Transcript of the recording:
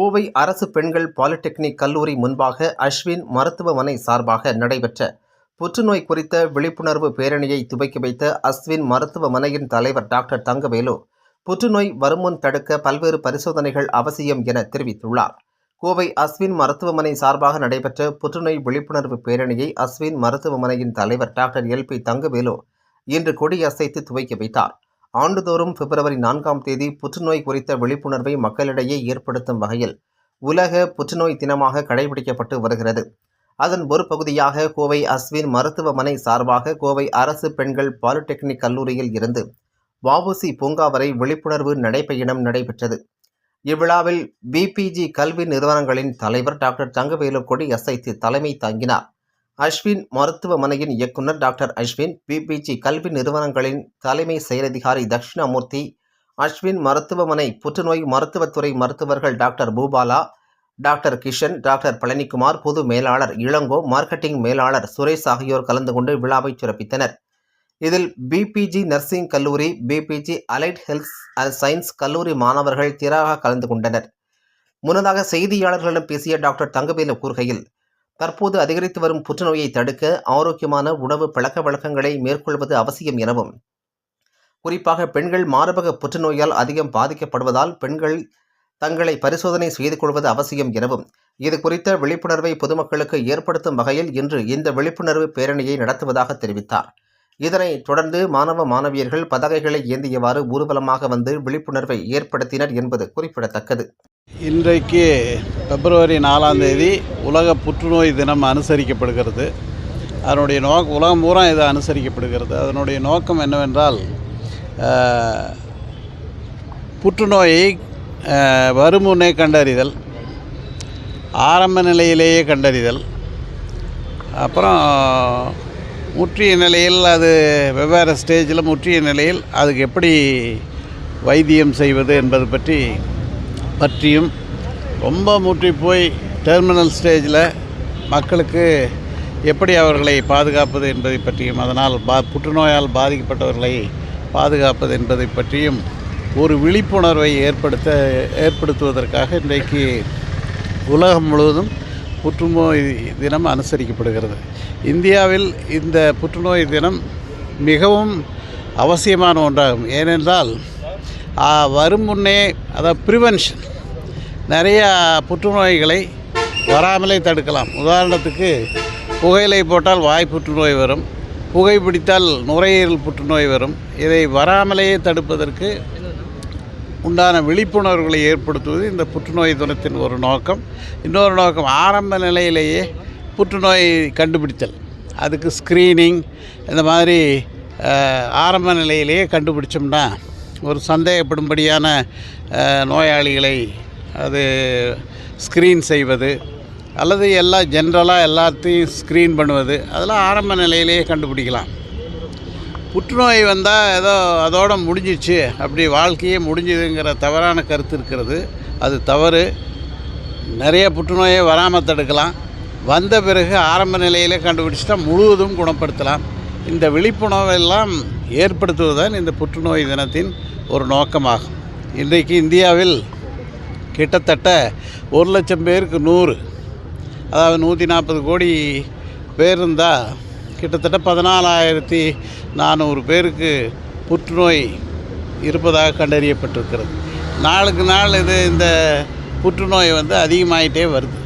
கோவை அரசு பெண்கள் பாலிடெக்னிக் கல்லூரி முன்பாக அஸ்வின் மருத்துவமனை சார்பாக நடைபெற்ற புற்றுநோய் குறித்த விழிப்புணர்வு பேரணியை துவக்கி வைத்த அஸ்வின் மருத்துவமனையின் தலைவர் டாக்டர் தங்கவேலு புற்றுநோய் வருமுன் தடுக்க பல்வேறு பரிசோதனைகள் அவசியம் என தெரிவித்துள்ளார். கோவை அஸ்வின் மருத்துவமனை சார்பாக நடைபெற்ற புற்றுநோய் விழிப்புணர்வு பேரணியை அஸ்வின் மருத்துவமனையின் தலைவர் டாக்டர் எல் பி தங்கவேலு இன்று கொடியசைத்து துவக்கி வைத்தார். ஆண்டுதோறும் பிப்ரவரி நான்காம் தேதி புற்றுநோய் குறித்த விழிப்புணர்வை மக்களிடையே ஏற்படுத்தும் வகையில் உலக புற்றுநோய் தினமாக கடைபிடிக்கப்பட்டு வருகிறது. அதன் ஒரு பகுதியாக கோவை அஸ்வின் மருத்துவமனை சார்பாக கோவை அரசு பெண்கள் பாலிடெக்னிக் கல்லூரியில் இருந்து வஉசி பூங்கா வரை விழிப்புணர்வு நடைபயணம் நடைபெற்றது. இவ்விழாவில் பிபிஜி கல்வி நிறுவனங்களின் தலைவர் டாக்டர் தங்கவேலு கொடி அசைத்து தலைமை தாங்கினார். அஸ்வின் மருத்துவமனையின் இயக்குனர் டாக்டர் அஸ்வின் பிபிஜி கல்வி நிறுவனங்களின் தலைமை செயலதிகாரி தட்சிணாமூர்த்தி அஸ்வின் மருத்துவமனை புற்றுநோய் மருத்துவத்துறை மருத்துவர்கள் doctor Bhupala doctor Kishan doctor Palanikumar பொது மேலாளர் இளங்கோ மார்க்கெட்டிங் மேலாளர் சுரேஷ் ஆகியோர் கலந்து கொண்டு விழாவை சிறப்பித்தனர். இதில் பிபிஜி நர்சிங் கல்லூரி PPG allied health and science கல்லூரி மாணவர்கள் திராக கலந்து கொண்டனர். முன்னதாக செய்தியாளர்களிடம் பேசிய டாக்டர் தங்கவேலு கூறுகையில் தற்போது அதிகரித்து வரும் புற்றுநோயை தடுக்க ஆரோக்கியமான உணவு பழக்க வழக்கங்களை மேற்கொள்வது அவசியம் எனவும் குறிப்பாக பெண்கள் மார்பக புற்றுநோயால் அதிகம் பாதிக்கப்படுவதால் பெண்கள் தங்களை பரிசோதனை செய்து கொள்வது அவசியம் எனவும் இது குறித்த விழிப்புணர்வை பொதுமக்களுக்கு ஏற்படுத்தும் வகையில் இன்று இந்த விழிப்புணர்வு பேரணியை நடத்துவதாக தெரிவித்தார். இதனைத் தொடர்ந்து மாணவ மாணவியர்கள் பதகைகளை ஏந்தியவாறு ஊர்வலமாக வந்து விழிப்புணர்வை ஏற்படுத்தினர் என்பது குறிப்பிடத்தக்கது. இன்றைக்கு பிப்ரவரி நாலாம் தேதி உலக புற்றுநோய் தினம் அனுசரிக்கப்படுகிறது. அதனுடைய நோக் உலகம் பூரா இது அனுசரிக்கப்படுகிறது. அதனுடைய நோக்கம் என்னவென்றால் புற்றுநோயை வருமுன்னே கண்டறிதல் ஆரம்ப நிலையிலேயே கண்டறிதல் அப்புறம் முற்றிய நிலையில் அது வெவ்வேறு ஸ்டேஜில் முற்றிய நிலையில் அதுக்கு எப்படி வைத்தியம் செய்வது என்பது பற்றி பற்றியும் ரொம்ப முற்றி போய் டெர்மினல் ஸ்டேஜில் மக்களுக்கு எப்படி அவர்களை பாதுகாப்பது என்பதை பற்றியும் அதனால் பா புற்றுநோயால் பாதிக்கப்பட்டவர்களை பாதுகாப்பது என்பதை பற்றியும் ஒரு விழிப்புணர்வை ஏற்படுத்த ஏற்படுத்துவதற்காக இன்றைக்கு உலகம் முழுவதும் புற்றுநோய் தினம் அனுசரிக்கப்படுகிறது. இந்தியாவில் இந்த புற்றுநோய் தினம் மிகவும் அவசியமான ஒன்றாகும். ஏனென்றால் வரும் முன்னே அதாவது ப்ரிவென்ஷன் நிறையா புற்றுநோய்களை வராமலே தடுக்கலாம். உதாரணத்துக்கு புகையிலை போட்டால் வாய் புற்றுநோய் வரும். புகைப்பிடித்தால் நுரையீரல் புற்றுநோய் வரும். இதை வராமலேயே தடுப்பதற்கு உண்டான விழிப்புணர்வுகளை ஏற்படுத்துவது இந்த புற்றுநோய் தினத்தின் ஒரு நோக்கம். இன்னொரு நோக்கம் ஆரம்ப நிலையிலேயே புற்றுநோய் கண்டுபிடித்தல். அதுக்கு ஸ்க்ரீனிங் இந்த மாதிரி ஆரம்ப நிலையிலேயே கண்டுபிடிச்சோம்னா ஒரு சந்தேகப்படும்படியான நோயாளிகளை அது ஸ்க்ரீன் செய்வது அல்லது எல்லா ஜென்ரலாக எல்லாத்தையும் ஸ்க்ரீன் பண்ணுவது அதெல்லாம் ஆரம்ப நிலையிலேயே கண்டுபிடிக்கலாம். புற்றுநோய் வந்தால் ஏதோ அதோட முடிஞ்சிச்சு அப்படி வாழ்க்கையே முடிஞ்சுதுங்கிற தவறான கருத்து இருக்கிறது. அது தவறு. நிறைய புற்றுநோயை வராமல் தடுக்கலாம். வந்த பிறகு ஆரம்ப நிலையிலே கண்டுபிடிச்சிட்டா முழுவதும் குணப்படுத்தலாம். இந்த விழிப்புணர்வெல்லாம் ஏற்படுத்துவதுதான் இந்த புற்றுநோய் தினத்தின் ஒரு நோக்கமாகும். இன்றைக்கு இந்தியாவில் கிட்டத்தட்ட ஒரு லட்சம் பேருக்கு நூறு. அதாவது நூற்றி நாற்பது கோடி பேர் இருந்தால் கிட்டத்தட்ட பதினாலாயிரத்தி நானூறு பேருக்கு புற்றுநோய் இருப்பதாக கண்டறியப்பட்டிருக்கிறது. நாளுக்கு நாள் இது இந்த புற்றுநோய் வந்து அதிகமாயிட்டே வருது.